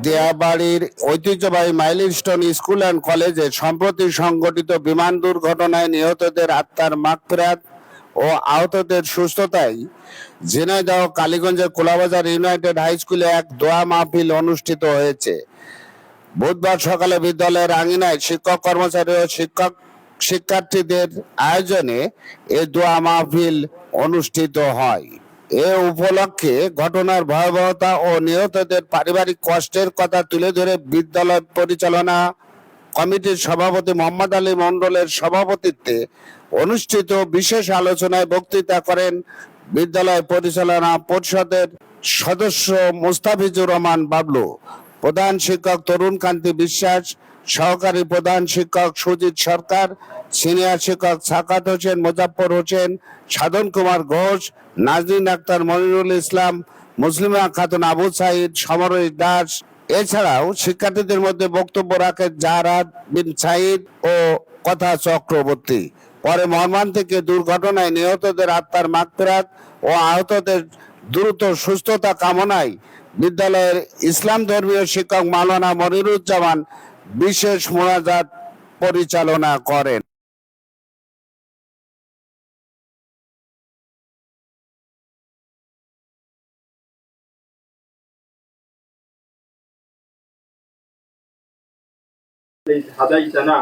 দিয়াবাড়ির ঐতিহ্যবাহী milestone school and কলেজে সম্প্রতি সংঘটিত বিমান দুর্ঘটনায় নিহতদের আত্মার মাগফিরাত ও আহতদের সুস্থতায় ঝিনাইদহ, কালীগঞ্জের কোলাবাজার ইউনাইটেড হাই স্কুলে এক দোয়া মাহফিল অনুষ্ঠিত হয়েছে। বুধবার সকালে বিদ্যালয়ের আঙিনায় শিক্ষক কর্মচারী ও শিক্ষক শিক্ষার্থীদের আয়োজনে এ দোয়া মাহফিল অনুষ্ঠিত হয়। এ উপলক্ষে ঘটনার ভয়াবহতা ও নিহতদের পারিবারিক কষ্টের কথা তুলে ধরে বিদ্যালয় পরিচালনা কমিটির সভাপতি মোহাম্মদ আলী মন্ডলের সভাপতিত্বে অনুষ্ঠিত বিশেষ আলোচনায় বক্তৃতা করেন বিদ্যালয় পরিচালনা পরিষদের সদস্য মুস্তাফিজুর রহমান বাবলু। প্রধান শিক্ষক তরুণ কান্তি বিশ্বাস, সহকারী প্রধান শিক্ষক সুজিত সরকার, সিনিয়র শিক্ষক সাকাত হোসেন মোজাফর হোসেন, সাধন কুমার ঘোষ নাজরিন আক্তার, মনিরুল ইসলাম, মুসলিমা খাতুন আবু সাইদ সমরেশ দাস। এছাড়াও শিক্ষার্থীদের মধ্যে বক্তব্য রাখেন জাহারাত বিন সাইদ ও কথা চক্রবর্তী। পরে এই দুর্ঘটনায় নিহতদের আত্মার মাগফিরাত ও আহতদের দ্রুত সুস্থতা কামনায় বিদ্যালয়ের ইসলাম ধর্মীয় শিক্ষক মাওলানা মনিরুজ্জামান বিশেষ মোনাজাত পরিচালনা করেন। হাজাই জানা